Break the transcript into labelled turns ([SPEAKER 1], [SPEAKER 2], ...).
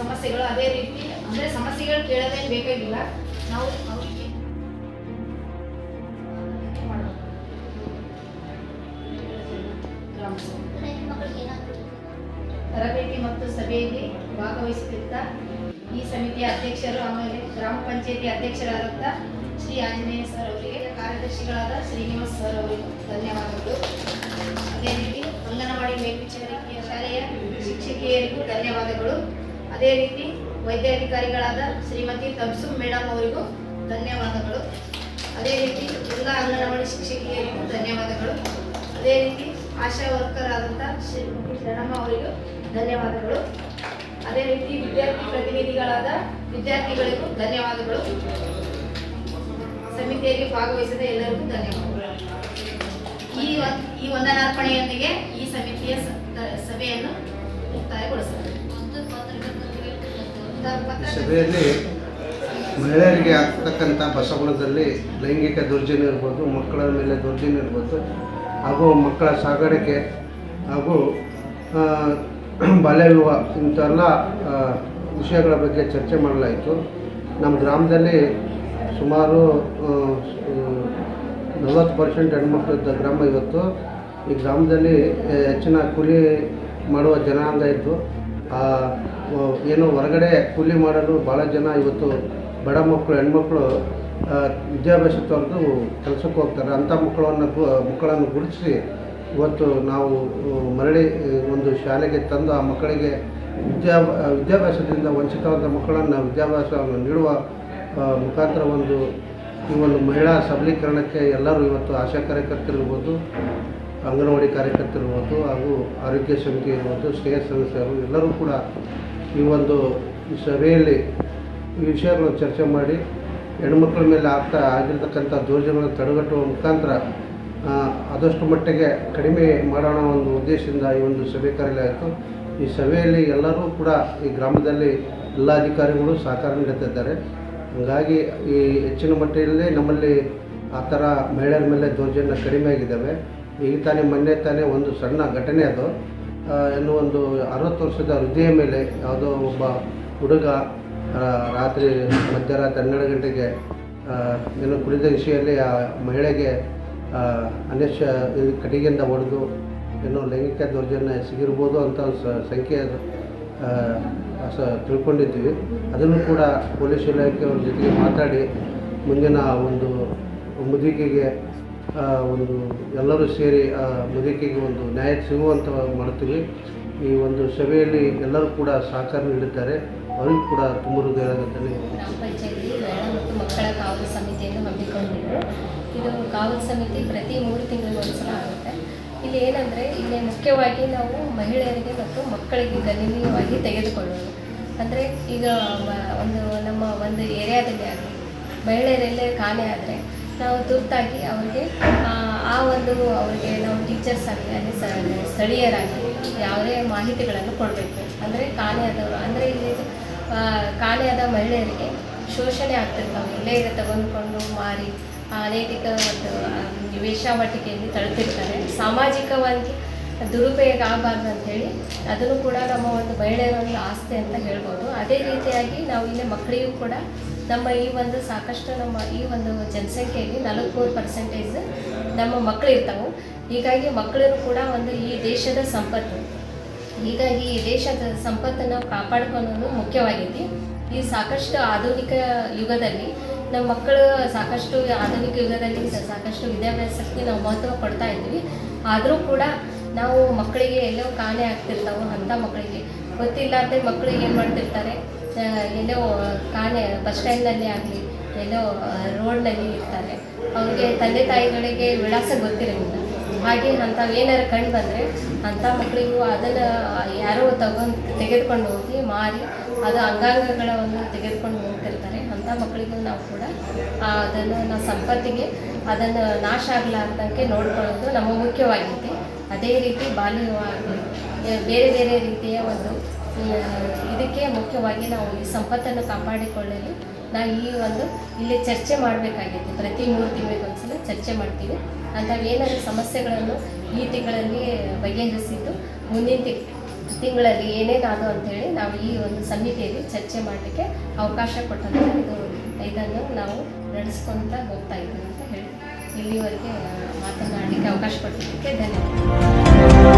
[SPEAKER 1] ಸಮಸ್ಯೆಗಳು ಅದೇ ರೀತಿ, ಅಂದ್ರೆ ಸಮಸ್ಯೆಗಳು ಕೇಳೋದೇ ಬೇಕಾಗಿಲ್ಲ ನಾವು ಅವರಿಗೆ. ತರಬೇತಿ ಮತ್ತು ಸಭೆಯಲ್ಲಿ ಭಾಗವಹಿಸುತ್ತಿದ್ದ ಈ ಸಮಿತಿಯ ಅಧ್ಯಕ್ಷರು, ಆಮೇಲೆ ಗ್ರಾಮ ಪಂಚಾಯತಿ ಅಧ್ಯಕ್ಷರಾದಂಥ ಶ್ರೀ ಆಂಜನೇಯ ಸರ್ ಅವರಿಗೆ, ಕಾರ್ಯದರ್ಶಿಗಳಾದ ಶ್ರೀನಿವಾಸ್ ಸರ್ ಅವರಿಗೂ ಧನ್ಯವಾದಗಳು ಅದೇ ರೀತಿ, ಅಂಗನವಾಡಿ ಮೇಲ್ವಿಚಾರಕಿಯ ಶಾಲೆಯ ಶಿಕ್ಷಕಿಯರಿಗೂ ಧನ್ಯವಾದಗಳು ಅದೇ ರೀತಿ ವೈದ್ಯಾಧಿಕಾರಿಗಳಾದ ಶ್ರೀಮತಿ ತಬ್ಸುಮ್ ಮೇಡಮ್ ಅವರಿಗೂ ಧನ್ಯವಾದಗಳು. ಅದೇ ರೀತಿ ಎಲ್ಲ ಅಂಗನವಾಡಿ ಶಿಕ್ಷಕಿಯರಿಗೂ ಧನ್ಯವಾದಗಳು. ಅದೇ ರೀತಿ ಆಶಾ ವರ್ಕರ್ ಆದಂಥ ಶ್ರೀಮತಿ ಶರಣಮ್ಮ ಅವರಿಗೂ ಧನ್ಯವಾದಗಳು. ಅದೇ ರೀತಿ ವಿದ್ಯಾರ್ಥಿ ಪ್ರತಿನಿಧಿಗಳಾದ ವಿದ್ಯಾರ್ಥಿಗಳಿಗೂ ಧನ್ಯವಾದಗಳು. ಸಮಿತಿಯಲ್ಲಿ ಭಾಗವಹಿಸಿದ ಎಲ್ಲರಿಗೂ ಧನ್ಯವಾದಗಳು. ಈ ಈ ವಂದನಾರ್ಪಣೆಯೊಂದಿಗೆ ಈ ಸಮಿತಿಯ ಸಭೆಯನ್ನು ಮುಕ್ತಾಯಗೊಳಿಸುತ್ತದೆ
[SPEAKER 2] ಈ ಸಭೆಯಲ್ಲಿ ಮಹಿಳೆಯರಿಗೆ ಆಗ್ತಕ್ಕಂಥ ಬಸವಳದಲ್ಲಿ ಲೈಂಗಿಕ ದೌರ್ಜನ್ಯ ಇರ್ಬೋದು ಮಕ್ಕಳ ಮೇಲೆ ದೌರ್ಜನ್ಯ ಇರ್ಬೋದು ಹಾಗೂ ಮಕ್ಕಳ ಸಾಗಾಣಿಕೆ ಹಾಗೂ ಆ, ಬಾಲ್ಯ ವಿವಾಹ ಇಂಥೆಲ್ಲ ವಿಷಯಗಳ ಬಗ್ಗೆ ಚರ್ಚೆ ಮಾಡಲಾಯಿತು. ನಮ್ಮ ಗ್ರಾಮದಲ್ಲಿ ಸುಮಾರು ನಲವತ್ತು ಪರ್ಸೆಂಟ್ ಹೆಣ್ಮಕ್ಳು ಇದ್ದ ಗ್ರಾಮ ಇವತ್ತು. ಈ ಗ್ರಾಮದಲ್ಲಿ ಹೆಚ್ಚಿನ ಕೂಲಿ ಮಾಡುವ ಜನಾಂಗ ಇದ್ದು ಏನು ಹೊರಗಡೆ ಕೂಲಿ ಮಾಡಲು ಭಾಳ ಜನ ಇವತ್ತು ಬಡ ಮಕ್ಕಳು ಹೆಣ್ಮಕ್ಳು ಆ, ವಿದ್ಯಾಭ್ಯಾಸ ತೊರೆದು ಕೆಲಸಕ್ಕೆ ಹೋಗ್ತಾರೆ. ಅಂಥ ಮಕ್ಕಳನ್ನು ಮಕ್ಕಳನ್ನು ಗುರುತಿಸಿ ಇವತ್ತು ನಾವು ಆ, ಮರಳಿ ಒಂದು ಶಾಲೆಗೆ ತಂದು ಆ ಮಕ್ಕಳಿಗೆ ವಿದ್ಯಾ ವಿದ್ಯಾಭ್ಯಾಸದಿಂದ ವಂಚಿತವಾದ ಮಕ್ಕಳನ್ನು ವಿದ್ಯಾಭ್ಯಾಸವನ್ನು ನೀಡುವ ಆ, ಮುಖಾಂತರ ಒಂದು ಈ ಒಂದು ಮಹಿಳಾ ಸಬಲೀಕರಣಕ್ಕೆ ಎಲ್ಲರೂ ಇವತ್ತು ಆಶಾ ಕಾರ್ಯಕರ್ತರಿರ್ಬೋದು ಅಂಗನವಾಡಿ ಕಾರ್ಯಕರ್ತರಿರ್ಬೋದು ಹಾಗೂ ಆರೋಗ್ಯ ಸಮಿತಿ ಇರ್ಬೋದು ಸ್ನೇಹ ಸದಸ್ಯರು ಎಲ್ಲರೂ ಕೂಡ ಈ ಒಂದು ಸಭೆಯಲ್ಲಿ ಈ ವಿಷಯಗಳನ್ನು ಚರ್ಚೆ ಮಾಡಿ ಹೆಣ್ಮಕ್ಳ ಮೇಲೆ ಆಗ್ತಾ ಆಗಿರ್ತಕ್ಕಂಥ ದೌರ್ಜನ್ಯಗಳನ್ನು ತಡೆಗಟ್ಟುವ ಮುಖಾಂತರ ಆದಷ್ಟು ಮಟ್ಟಿಗೆ ಕಡಿಮೆ ಮಾಡೋಣ ಒಂದು ಉದ್ದೇಶದಿಂದ ಈ ಒಂದು ಸಭೆ ಕರೆಯಲಾಯಿತು ಈ ಸಭೆಯಲ್ಲಿ ಎಲ್ಲರೂ ಕೂಡ ಈ ಗ್ರಾಮದಲ್ಲಿ ಎಲ್ಲ ಅಧಿಕಾರಿಗಳು ಸಹಕಾರ ನೀಡುತ್ತಿದ್ದಾರೆ ಹಾಗಾಗಿ ಈ ಹೆಚ್ಚಿನ ಮಟ್ಟದಲ್ಲಿ ನಮ್ಮಲ್ಲಿ ಆ ಥರ ಮಹಿಳೆಯರ ಮೇಲೆ ದೌರ್ಜನ್ಯ ಕಡಿಮೆ ಆಗಿದ್ದಾವೆ. ಈಗ ತಾನೇ ಮೊನ್ನೆ ತಾನೇ ಒಂದು ಸಣ್ಣ ಘಟನೆ ಅದು. ಇನ್ನು ಒಂದು ಅರವತ್ತು ವರ್ಷದ ಹೃದಯ ಮೇಲೆ ಯಾವುದೋ ಒಬ್ಬ ಹುಡುಗ ರಾತ್ರಿ ಮಧ್ಯರಾತ್ರಿ ಹನ್ನೆರಡು ಗಂಟೆಗೆ ಏನು ಕುಡಿದ ವಿಷಯದಲ್ಲಿ ಆ ಮಹಿಳೆಗೆ ಅನೇಶ ಕಟ್ಟಿಗೆಯಿಂದ ಹೊಡೆದು ಏನೋ ಲೈಂಗಿಕ ದೌರ್ಜನ್ಯ ಸಿಗಿರ್ಬೋದು ಅಂತ ಸಂಖ್ಯೆ ಸ, ತಿಳ್ಕೊಂಡಿದ್ದೀವಿ. ಅದನ್ನು ಕೂಡ ಪೊಲೀಸ್ ಇಲಾಖೆಯವ್ರ ಜೊತೆಗೆ ಮಾತಾಡಿ ಮುಂದಿನ ಒಂದು ಮುದುಕಿಗೆ ಒಂದು ಎಲ್ಲರೂ ಸೇರಿ, ಆ, ಬದುಕಿಗೆ ಒಂದು ನ್ಯಾಯ ಸಿಗುವಂಥ ಮಾಡ್ತೀವಿ. ಈ ಒಂದು ಸಭೆಯಲ್ಲಿ ಎಲ್ಲರೂ ಕೂಡ ಸಹಕಾರ ನೀಡಿದ್ದಾರೆ. ಅವರಿಗೂ ಕೂಡ ತುಂಬ ಹೃದಯ
[SPEAKER 3] ಗ್ರಾಮ ಮಕ್ಕಳ ಕಾವಲು ಸಮಿತಿಯನ್ನು ಹಮ್ಮಿಕೊಂಡಿದ್ರು ಇದು ಕಾವಲು ಸಮಿತಿ ಪ್ರತಿ ಮೂರು ತಿಂಗಳಿಗೆ ಒಂದ್ಸಲ ಆಗುತ್ತೆ. ಇಲ್ಲಿ ಏನಂದರೆ, ಇಲ್ಲಿ ಮುಖ್ಯವಾಗಿ ನಾವು ಮಹಿಳೆಯರಿಗೆ ಮತ್ತು ಮಕ್ಕಳಿಗೆ ಗಣನೀಯವಾಗಿ ತೆಗೆದುಕೊಳ್ಳೋದು. ಅಂದರೆ, ಈಗ ಒಂದು ನಮ್ಮ ಒಂದು ಏರಿಯಾದಲ್ಲಿ ಆಗಲಿ, ಮಹಿಳೆಯರೆಲ್ಲೇ ಖಾಲಿ ಆದರೆ ನಾವು ತುರ್ತಾಗಿ ಅವರಿಗೆ ಆ, ಒಂದು ಅವ್ರಿಗೆ ನಾವು ಟೀಚರ್ಸ್ ಆಗಲಿ ಅಲ್ಲಿ ಸ್ಥಳೀಯರಾಗಿ ಯಾವುದೇ ಮಾಹಿತಿಗಳನ್ನು ಕೊಡಬೇಕು. ಅಂದರೆ ಕಾಣೆಯಾದವರು ಅಂದರೆ ಇಲ್ಲಿ ಕಾಣೆಯಾದ ಮಹಿಳೆಯರಿಗೆ ಶೋಷಣೆ ಆಗ್ತಿರ್ತಾವೆ ಇಲ್ಲೇ ತೆಗೆದುಕೊಂಡು ಮಾರಿ ಆ, ಅನೈತಿಕ ಮತ್ತು ವೇಷಾವಟಿಕೆಯಲ್ಲಿ ತಳ್ತಿರ್ತಾರೆ. ಸಾಮಾಜಿಕವಾಗಿ ದುರುಪಯೋಗ ಆಗಬಾರ್ದು ಅಂಥೇಳಿ ಅದನ್ನು ಕೂಡ ನಮ್ಮ ಒಂದು ಮಹಿಳೆಯರ ಒಂದು ಆಸ್ತಿ ಅಂತ ಹೇಳ್ಬೋದು. ಅದೇ ರೀತಿಯಾಗಿ ನಾವು ಇಲ್ಲೇ ಮಕ್ಕಳಿಗೂ ಕೂಡ ನಮ್ಮ ಈ ಒಂದು ಸಾಕಷ್ಟು ನಮ್ಮ ಈ ಒಂದು ಜನಸಂಖ್ಯೆಯಲ್ಲಿ ನಲವತ್ತ್ಮೂರು ಪರ್ಸೆಂಟೇಜ್ ನಮ್ಮ ಮಕ್ಕಳು ಇರ್ತಾವೆ. ಹೀಗಾಗಿ ಮಕ್ಕಳನ್ನು ಕೂಡ ಒಂದು ಈ ದೇಶದ ಸಂಪತ್ತು. ಹೀಗಾಗಿ ಈ ದೇಶದ ಸಂಪತ್ತನ್ನು ಕಾಪಾಡ್ಕೊಳ್ಳೋದು ಮುಖ್ಯವಾಗಿದೆ ಈ ಸಾಕಷ್ಟು ಆಧುನಿಕ ಯುಗದಲ್ಲಿ ನಮ್ಮ ಮಕ್ಕಳು ಸಾಕಷ್ಟು ಆಧುನಿಕ ಯುಗದಲ್ಲಿ ಸಾಕಷ್ಟು ವಿದ್ಯಾಭ್ಯಾಸಕ್ಕೆ ನಾವು ಮಹತ್ವ ಕೊಡ್ತಾ ಇದ್ವಿ. ಆದರೂ ಕೂಡ ನಾವು ಮಕ್ಕಳಿಗೆ ಎಲ್ಲೋ ಕಾಣೆ ಆಗ್ತಿರ್ತಾವೆ ಅಂಥ ಮಕ್ಕಳಿಗೆ. ಗೊತ್ತಿಲ್ಲಾರ್ದೆ ಮಕ್ಕಳು ಏನು ಮಾಡ್ತಿರ್ತಾರೆ? ಎಲ್ಲೋ ಕಾಣೆ ಬಸ್ ಸ್ಟ್ಯಾಂಡ್ನಲ್ಲಿ ಆಗಲಿ ಎಲ್ಲೋ ರೋಡ್ನಲ್ಲಿ ಇರ್ತಾರೆ. ಅವ್ರಿಗೆ ತಂದೆ ತಾಯಿಗಳಿಗೆ ವಿಳಾಸ ಗೊತ್ತಿರೋದಿಲ್ಲ. ಹಾಗೆ ಅಂಥವು ಏನಾರು ಕಂಡು ಬಂದರೆ ಅಂಥ ಮಕ್ಕಳಿಗೂ ಅದನ್ನು ಯಾರೋ ತಗೊಂಡು ತೆಗೆದುಕೊಂಡು ಹೋಗಿ ಮಾರಿ ಅದು ಅಂಗಾಂಗಗಳ ಒಂದು ತೆಗೆದುಕೊಂಡು ಹೋಗ್ತಿರ್ತಾರೆ. ಅಂಥ ಮಕ್ಕಳಿಗೂ ನಾವು ಕೂಡ ಅದನ್ನು ನಾವು ಸಂಪತ್ತಿಗೆ ಅದನ್ನು ನಾಶ ಆಗಲಾರ್ದಂಗೆ ನೋಡ್ಕೊಳ್ಳೋದು ನಮ್ಮ ಮುಖ್ಯವಾಗಿದೆ. ಅದೇ ರೀತಿ ಬಾಲ್ಯ ವಿವಾಹ ಆಗ್ಲಿ, ಏ- ಬೇರೆ ಬೇರೆ ರೀತಿಯ ಒಂದು ಇದಕ್ಕೆ ಮುಖ್ಯವಾಗಿ ನಾವು ಈ ಸಂಪತ್ತನ್ನು ಕಾಪಾಡಿಕೊಳ್ಳಲು ನಾವು ಈ ಒಂದು ಇಲ್ಲಿ ಚರ್ಚೆ ಮಾಡಬೇಕಾಗಿತ್ತು. ಪ್ರತಿ ಮೂರು ತಿಂಗಳಿಗೊಂದ್ಸಲ ಚರ್ಚೆ ಮಾಡ್ತೀವಿ. ಅಂತ ಏನಾದರೂ ಸಮಸ್ಯೆಗಳನ್ನು ಈ ತಿಂಗಳಲ್ಲಿ ಬಗೆಹರಿಸಿದ್ದು ಮುಂದಿನ ತಿಂಗಳಲ್ಲಿ ಏನೇನಾದು ಅಂತೇಳಿ ನಾವು ಈ ಒಂದು ಸಮಿತಿಯಲ್ಲಿ ಚರ್ಚೆ ಮಾಡಲಿಕ್ಕೆ ಅವಕಾಶ ಕೊಟ್ಟಂತ ಇದು ಇದನ್ನು ನಾವು ನಡೆಸ್ಕೊತಾ ಹೋಗ್ತಾ ಇದ್ದೀವಿ ಅಂತ ಹೇಳಿ ಇಲ್ಲಿವರೆಗೆ ಮಾತನಾಡಲಿಕ್ಕೆ ಅವಕಾಶ ಕೊಟ್ಟಿದ್ದಕ್ಕೆ ಧನ್ಯವಾದ.